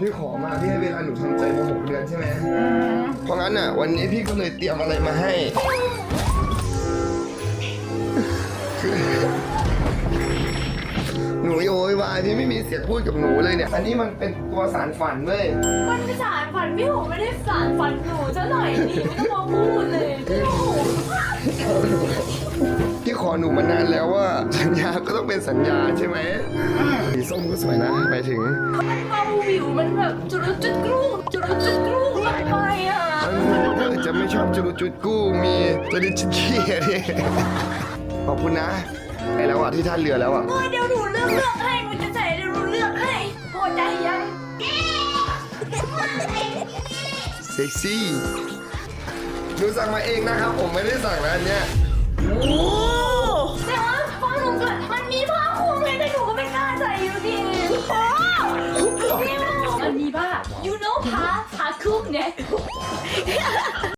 พี่ขอมาพี่ให้เวลาหนูทำใจมาหกเดือนใช่ไหมเพราะงั้นอะ วันนี้พี่ก็เลยเตรียมอะไรมาให้ หนูโวยวายพี่ไม่มีเสียงพูดกับหนูเลยเนี่ย อันนี้มันเป็นตัวสารฝันเว้ยมันไม่สารฝันพี่หูไม่ได้สารฝันหนูซะหน่อยนี่ไม่ต้องมาพูดเลยพี่หูพี่ข อหนูมานานแล้วว่าสัญญาก็ต้องเป็นสัญญาใช่ไหมสีส้มก็สวยนะไปถึงมันเบาวิวมันแบบจุดจุดกรูจุดจุดกรูมากไปอะเออจะไม่ชอบจุดจุดกู้มีจะดิจิขี้ดิขอบคุณนะไปแล้วอะที่ท่าเรือแล้วอะเออเดี๋ยวหนูเลือกเลือกให้หนูจะใส่เดี๋ยวหนูเลือกให้พอใจยังเซ็กซี่หนูสั่งมาเองนะครับ ผมไม่ได้สั่งนะอันเนี้ย พี่หู